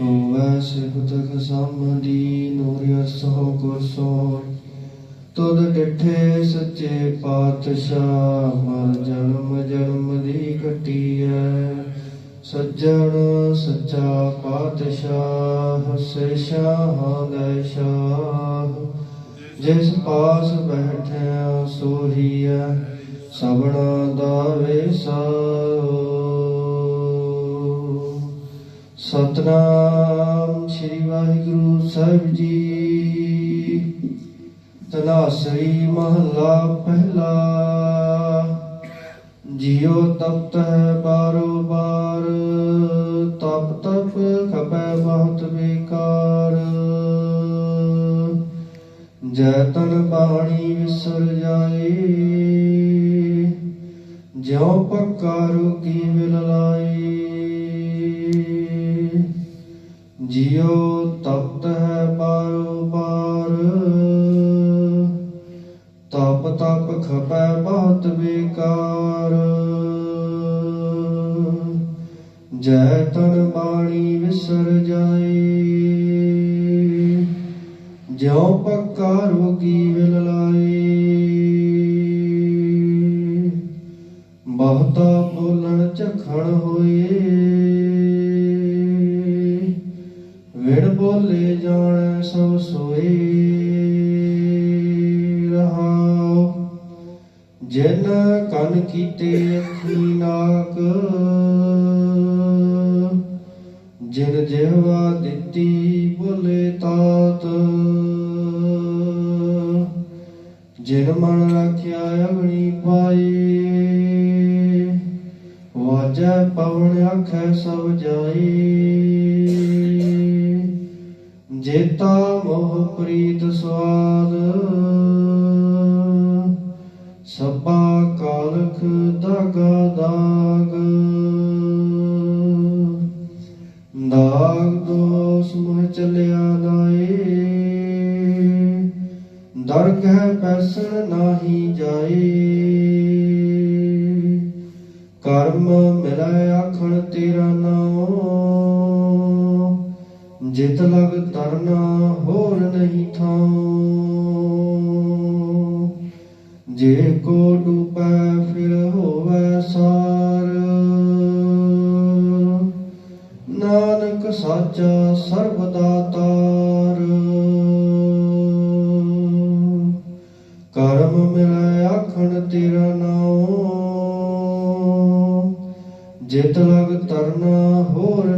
ਹੋਵੈ ਸਿਫਤਕ ਸਮਦੀ ਨੂਰ ਅਸੋ ਕੋ ਸੋ ਤੁਧ ਡਿਠੇ ਸੱਚੇ ਪਾਤਸ਼ਾਹ ਮਰ ਜਨਮ ਜਨਮ ਦੀ ਘਟੀਐ ਸੱਜਣ ਸੱਚਾ ਪਾਤਸ਼ਾਹ ਸੇ ਸ਼ਾਹਾਂ ਦਾ ਸ਼ਾਹ ਜਿਸ ਪਾਸ ਬੈਠਿਆ ਸੋਹੀਐ ਸਭਨਾ ਦਾ ਵੇਸਾ ਸਤਨਾਮ ਸ੍ਰੀ ਵਾਹਿਗੁਰੂ ਸਾਹਿਬ ਜੀ। ਤਨਾਸਰੀ ਮਹੱਲਾ ਪਹਿਲਾ। ਜਿਉ ਤਪਤ ਹੈ ਬਾਰੋ ਬਾਰ। ਤਪ ਤਪ ਖਪੈ ਬਹੁਤ ਬੇਕਾਰ। ਜੈ ਤਨ ਬਾਣੀ ਵਿਸਰ ਜਾਏ। ਜਿਉ ਪੱਕਾ ਰੋਗੀ ਵਿਲ ਲਾਏ। ਜਿਉ ਤਪਤ ਹੈ ਪਾਰੋ ਪਾਰ। ਤਪ ਤਪ ਖਪੈ ਬਹੁਤ ਬੇਕਾਰ। ਜੈ ਤਨ ਬਾਣੀ ਵਿਸਰ ਜਾਏ। ਜਿਉ ਪੱਕਾ ਰੋਗੀ ਵਿਲ ਲਾਏ। ਬਹੁਤਾ ਬੋਲਣ ਝਖੜ ਹੋਈ ਵਿਣ ਬੋਲੇ ਜਾਣ ਸਭ ਸੋਏ ਰਹਾਉ। ਜਿਨ ਕਨ ਕੀਤੇ ਅੱਖੀ ਨਾਕ, ਜਿਨ ਜਿਹਵਾ ਦਿੱਤੀ ਬੋਲੇ ਤਾਤ, ਜਿਨ ਮਨ ਰੱਖਿਆ ਅਗਣੀ ਪਾਈ, ਵਾਜੈ ਪਵਨ ਆਖੈ ਸਭ ਜਾਈ। ਜੇਤਾ ਮੋਹ ਪ੍ਰੀਤ ਸਵਾਦ। ਸਭਾ ਕਾਲਖ ਦਾਗਾ ਦਾਗ। ਦਾਗ ਦੋਸ ਮਹ ਚਲਿਆ ਲਾਏ ਦਰਗਹਿ ਪੈਸਣ ਨਾਹੀ ਜਾਏ ਕਰਮ ਮਿਲੈ ਆਖਣ ਤੇਰਾ ਨਾਮ ਜਿਤ ਲਗ ਤਰਨਾ ਹੋਰ ਨਹੀਂ ਥਾਂ। ਜੇ ਕੋ ਡੂਬੈ, ਫਿਰ ਹੋਵੈ ਸਾਰ। ਨਾਨਕ ਸਾਚਾ ਸਰਬ ਦਾਤਾਰ ਕਰਮ ਮਿਲੈ ਆਖਣ ਤੇਰਾ ਨਾਮ ਜਿਤ ਲਗ ਤਰਨਾ ਹੋਰ